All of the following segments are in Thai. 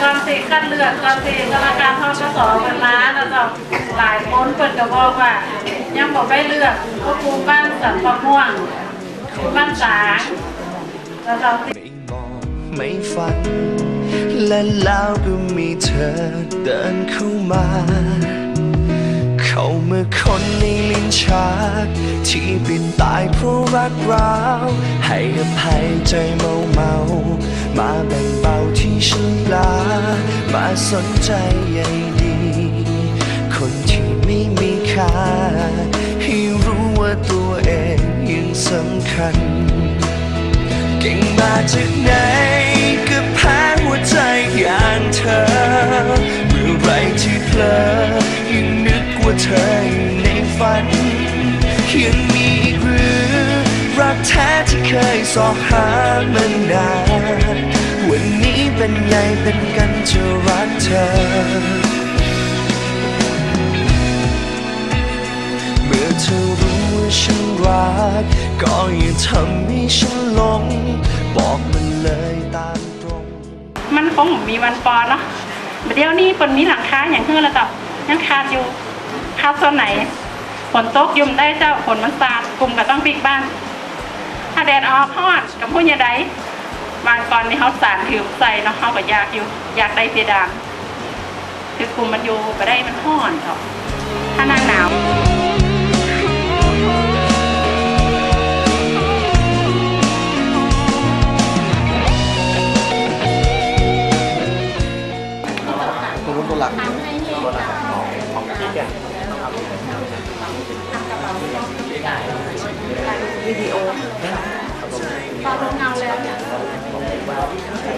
ก่อนสิคัดเลือกก่อนสิธนาคารทกสอบมันมาแล้วเจ้าหลายคนเปิดก็บอกว่า ยังบอกไม่เลือกก็ครูบ้านสันปะม่วงครูบ้านสางแล้วเจ้าไม่มองไม่ฝันและแล้วก็มีเธอเดินเข้ามา เข้ามาคนในลิ้นชัก ที่ปิดตายเพราะรักร้าว ให้อภัยใจเมาเมา มาแบ่งเบาที่ฉันลา มาสนใจใยดี คนที่ไม่มีค่า ให้รู้ว่าตัวเองยังสำคัญ เก่งมาจากไหน ฝันยังมีอีกหรือ รักแท้ที่เคยสอบหามานานวันนี้เป็นไงเป็นกันจะรักเธอ เมื่อเธอรู้ว่าฉันรัก ก็อย่าทำให้ฉันหลง บอกมันเลยตามตรง มันคงมีวันปอเนาะเดี๋ยวนี้เปินมีหลังค้าอย่างเฮือแล้วเจ้ายังขาดอยู่ขาดส่วนไหน ฝนตกยุ่มได้เจ้าฝนมันสาดกลุ่มก็ต้องปิดบ้านถ้าแดดออกฮอดกับผู้ใหญ่ใดบางก่อนนี่เขาสารถือใส่เนาะเขาก็อยากอยู่อยากได้เพดานคือกลุ่มมันอยู่ไปได้มันห้อนเจ้าถ้าหน้าหนาวตัวรุ่นตัวหลักวิ ดีโอตอนลงเงาแล้วเนี่ยโ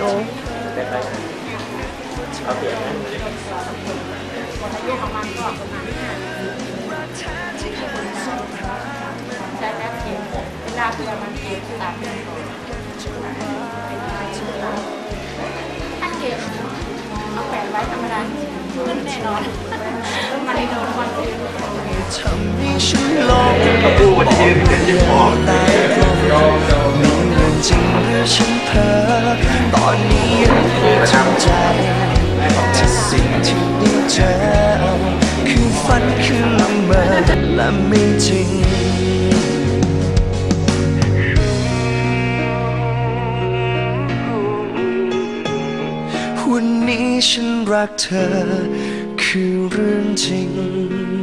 อ้แยกออกมาก็ประมาณห้ใช้แป๊บเดียวเวลาคือประมเก็บสามเดือนก่อนถ้าเก็บเอาแขวนไว้ธรรมดาขึ้นแน่นอน มันโดนวันที่ทำให้ฉันหลงบอกเลยตายตรงมีเรื่องจริงหรือฉันเพ้อตอนนี้ยังคงจำใจที่สิ่งที่ได้เจอคือฝันคือละเมอและไม่จริงวันนี้ฉันรักเธอ rune ting